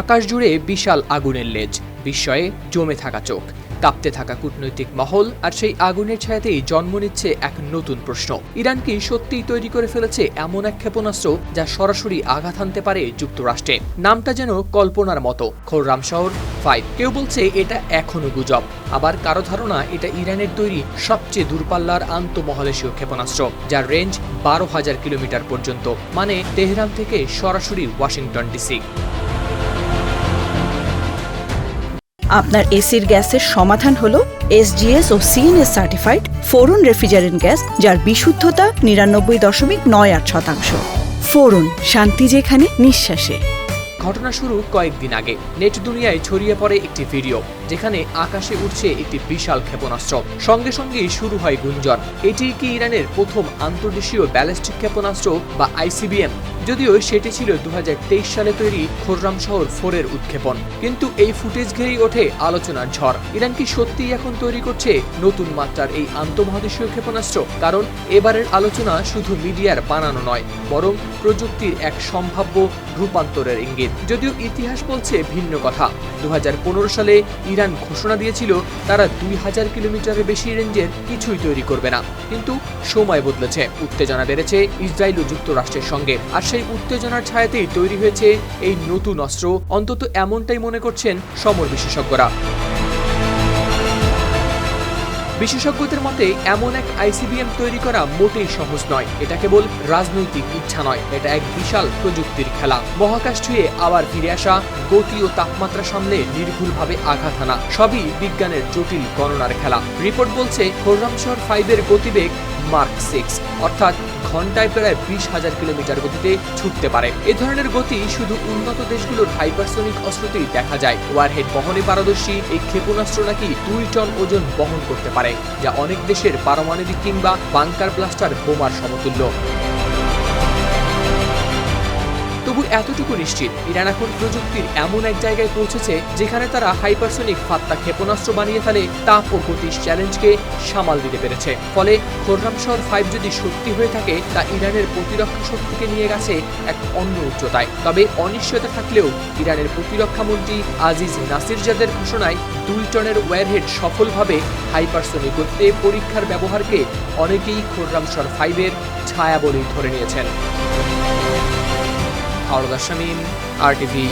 আকাশ জুড়ে বিশাল আগুনের লেজ, বিস্ময়ে জমে থাকা চোখ, কাঁপতে থাকা কূটনৈতিক মহল আর সেই আগুনের ছায়াতেই জন্ম নিচ্ছে এক নতুন প্রশ্ন। ইরান কি সত্যিই তৈরি করে ফেলেছে এমন এক ক্ষেপণাস্ত্র যা সরাসরি আঘাত হানতে পারে যুক্তরাষ্ট্রে? নামটা যেন কল্পনার মতো। খোররাম শহর, ফাইভ। কেউ বলছে এটা এখনও গুজব। আবার কারও ধারণা এটা ইরানের তৈরি সবচেয়ে দূরপাল্লার আন্তঃমহাদেশীয় ক্ষেপণাস্ত্র, যার রেঞ্জ বারো হাজার কিলোমিটার পর্যন্ত মানে তেহরান থেকে সরাসরি ওয়াশিংটন ডিসি। আপনার এসির গ্যাসের সমাধান হলো এসজিএস ও CNS certified freon refrigerant gas, যার বিশুদ্ধতা নিরানব্বই দশমিক নয় আট শতাংশ। ফোরন, শান্তি যেখানে, নিঃশ্বাসে। ঘটনা শুরু কয়েকদিন আগে। নেট দুনিয়ায় ছড়িয়ে পড়ে একটি ভিডিও, যেখানে আকাশে উঠছে একটি বিশাল ক্ষেপণাস্ত্র। সঙ্গে সঙ্গেই শুরু হয় গুঞ্জন। এটি কি ইরানের প্রথম আন্তর্দেশীয় ব্যালিস্টিক ক্ষেপণাস্ত্র বা আইসিবিএম? যদিও সেটি ছিল দু হাজার তেইশ সালে তৈরি খোররাম শহর ফোরের উৎক্ষেপণ। কিন্তু এই ফুটেজ ঘিরেই ওঠে আলোচনার ঝড়। ইরান কি সত্যিই এখন তৈরি করছে নতুন মাত্রার এই আন্তঃমহাদেশীয় ক্ষেপণাস্ত্র? কারণ এবারের আলোচনা শুধু মিডিয়ার বানানো নয়, বরং প্রযুক্তির এক সম্ভাব্য রূপান্তরের ইঙ্গিত। যদিও ইতিহাস বলছে ভিন্ন কথা। দু হাজার পনেরো সালে ইরান ঘোষণা দিয়েছিল, তারা দুই হাজার কিলোমিটারের বেশি রেঞ্জের কিছুই তৈরি করবে না। কিন্তু সময় বদলেছে, উত্তেজনা বেড়েছে ইসরায়েল ও যুক্তরাষ্ট্রের সঙ্গে। আর সেই উত্তেজনার ছায়াতেই তৈরি হয়েছে এই নতুন অস্ত্র। অন্তত এমনটাই মনে করছেন সমর বিশেষজ্ঞরা। বিশেষজ্ঞদের মতে, এমন এক আইসিবিএম তৈরি করা মোটেই সহজ নয়। এটা কেবল রাজনৈতিক ইচ্ছা নয়, এটা এক বিশাল প্রযুক্তির খেলা। মহাকাশ ছুঁয়ে আবার ফিরে আসা, গতি ও তাপমাত্রা সামলে নির্ভুলভাবে আঘাত হানা সবই বিজ্ঞানের জটিল গণনার খেলা। রিপোর্ট বলছে, খোররামশহর ফাইভের গতিবেগ মার্ক সিক্স অর্থাৎ ঘন্টায় প্রায় বিশ হাজার কিলোমিটার গতিতে ছুটতে পারে। এ ধরনের গতি শুধু উন্নত দেশগুলোর হাইপারসোনিক অস্ত্রতেই দেখা যায়। ওয়ারহেড বহনে পারদর্শী, এই ক্ষেপণাস্ত্র নাকি দুই টন ওজন বহন করতে পারে, যা অনেক দেশের পারমাণবিক কিংবা বাংকার ব্লাস্টার বোমার সমতুল্য। এতটুকু নিশ্চিত ইরান এখন প্রযুক্তির এমন এক জায়গায় পৌঁছেছে যেখানে তারা হাইপারসোনিক ফাত্তা ক্ষেপণাস্ত্র বানিয়ে ফেলে তাপ ও গতির চ্যালেঞ্জকে সামাল দিতে পেরেছে। ফলে খোররামশহর ফাইভ যদি সত্যি হয়ে থাকে, তা ইরানের প্রতিরক্ষা শক্তিকে নিয়ে গেছে এক অন্য উচ্চতায়। তবে অনিশ্চয়তা থাকলেও ইরানের প্রতিরক্ষা মন্ত্রী আজিজ নাসিরজাদের ঘোষণায় দুই টনের ওয়ারহেড সফলভাবে হাইপারসোনিক গতিতে পরীক্ষার ব্যবহারকে অনেকেই খোররামশহর ফাইভের ছায়া বলেই ধরে নিয়েছেন। আওরদা শামীম আর টিভি